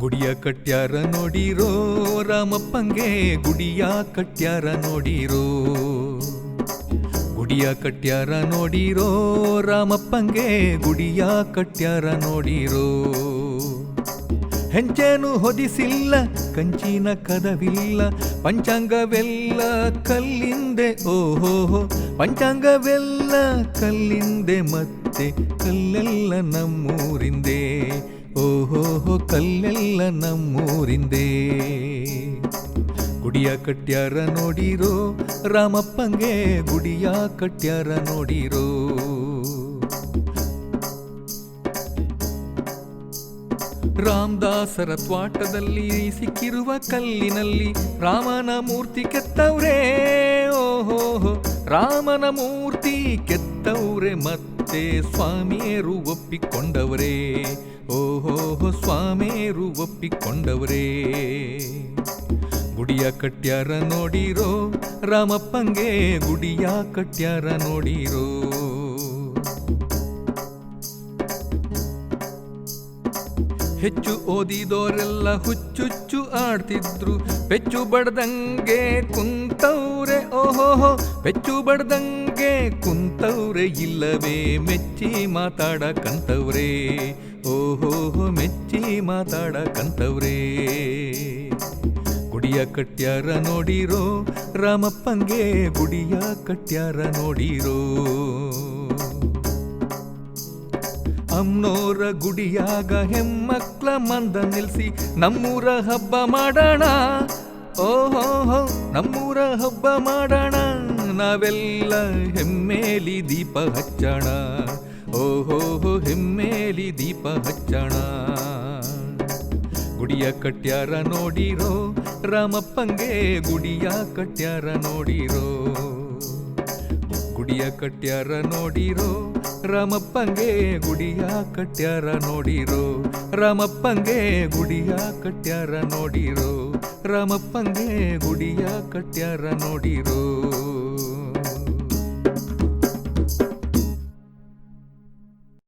ಗುಡಿಯ ಕಟ್ಯಾರ ನೋಡಿರೋ, ರಾಮಪ್ಪಂಗೆ ಗುಡಿಯ ಕಟ್ಯಾರ ನೋಡಿರೋ. ಗುಡಿಯ ಕಟ್ಯಾರ ನೋಡಿರೋ, ರಾಮಪ್ಪಂಗೆ ಗುಡಿಯ ಕಟ್ಯಾರ ನೋಡಿರೋ. ಹೆಂಚೇನು ಹೊದಿಸಿಲ್ಲ, ಕಂಚಿನ ಕದವಿಲ್ಲ, ಪಂಚಾಂಗವೆಲ್ಲ ಕಲ್ಲಿಂದೆ, ಓಹೋ ಪಂಚಾಂಗವೆಲ್ಲ ಕಲ್ಲಿಂದೆ ಮತ್ತೆ ಕಲ್ಲೆಲ್ಲ ನಮ್ಮೂರಿಂದೆ. ಓಹೋ ಕಲ್ಲೆಲ್ಲ ನಮ್ಮೂರಿಂದೇ. ಗುಡಿಯ ಕಟ್ಯಾರ ನೋಡಿರೋ, ರಾಮಪ್ಪಂಗೆ ಗುಡಿಯ ಕಟ್ಯಾರ ನೋಡಿರೋ. ರಾಮದಾಸರ ತ್ವಾಟದಲ್ಲಿ ಸಿಕ್ಕಿರುವ ಕಲ್ಲಿನಲ್ಲಿ ರಾಮನ ಮೂರ್ತಿ ಕೆತ್ತವ್ರೇ. ಓಹೋ ರಾಮನ ಮೂರ್ತಿ ಕೆತ್ತವ್ರೆ ಮತ್ತೆ ಸ್ವಾಮಿಯರು ಒಪ್ಪಿಕೊಂಡವರೇ. ಓಹೋ ಸ್ವಾಮಿಯರು ಒಪ್ಪಿಕೊಂಡವರೇ. ಗುಡಿಯ ಕಟ್ಯಾರ ನೋಡಿರೋ ರಾಮಪ್ಪಂಗೆ ಗುಡಿಯ ಕಟ್ಯಾರ ನೋಡಿರೋ. ಹೆಚ್ಚು ಓದಿದೋರೆಲ್ಲ ಹುಚ್ಚುಚ್ಚು ಆಡ್ತಿದ್ರು. ಪೆಚ್ಚು ಬಡ್ದಂಗೆ ಕುಂತವ್ರೆ, ಓಹೋಹೋ. ಪೆಚ್ಚು ಬಡ್ದಂಗೆ ಕುಂತವ್ರೆ, ಇಲ್ಲವೇ ಮೆಚ್ಚಿ ಮಾತಾಡಕಂತವ್ರೆ ಓಹೋಹೋ, ಮೆಚ್ಚಿ ಮಾತಾಡಕಂತವ್ರೆ ಗುಡಿಯ ಕಟ್ಯಾರ ನೋಡಿರೋ, ರಾಮಪ್ಪಂಗೆ ಗುಡಿಯ ಕಟ್ಯಾರ ನೋಡಿರೋ. ಅಮ್ನೋರ ಗುಡಿಯಾಗ ಹೆಮ್ಮಕ್ಳ ಮಂದ ನಿಲ್ಸಿ ನಮ್ಮೂರ ಹಬ್ಬ ಮಾಡೋಣ. ಓಹೋ ನಮ್ಮೂರ ಹಬ್ಬ ಮಾಡೋಣ. ನಾವೆಲ್ಲ ಹೆಮ್ಮೇಲಿ ದೀಪ ಹಚ್ಚೋಣ. ಓಹೋ ಹೆಮ್ಮೇಲಿ ದೀಪ ಹಚ್ಚೋಣ. ಗುಡಿಯ ಕಟ್ಯಾರ ನೋಡಿರೋ, ರಾಮಪ್ಪಂಗೆ ಗುಡಿಯ ಕಟ್ಯಾರ ನೋಡಿರೋ. ಗುಡಿಯ ಕಟ್ಯಾರ ನೋಡಿರೋ. ರಾಮಪ್ಪಂಗೆ ಗುಡಿಯ ಕಟ್ಯಾರ ನೋಡಿರೋ. ರಾಮಪ್ಪಂಗೆ ಗುಡಿಯ ಕಟ್ಯಾರ ನೋಡಿರೋ. ರಾಮಪ್ಪಂಗೆ ಗುಡಿಯ ಕಟ್ಯಾರ ನೋಡಿರೋ.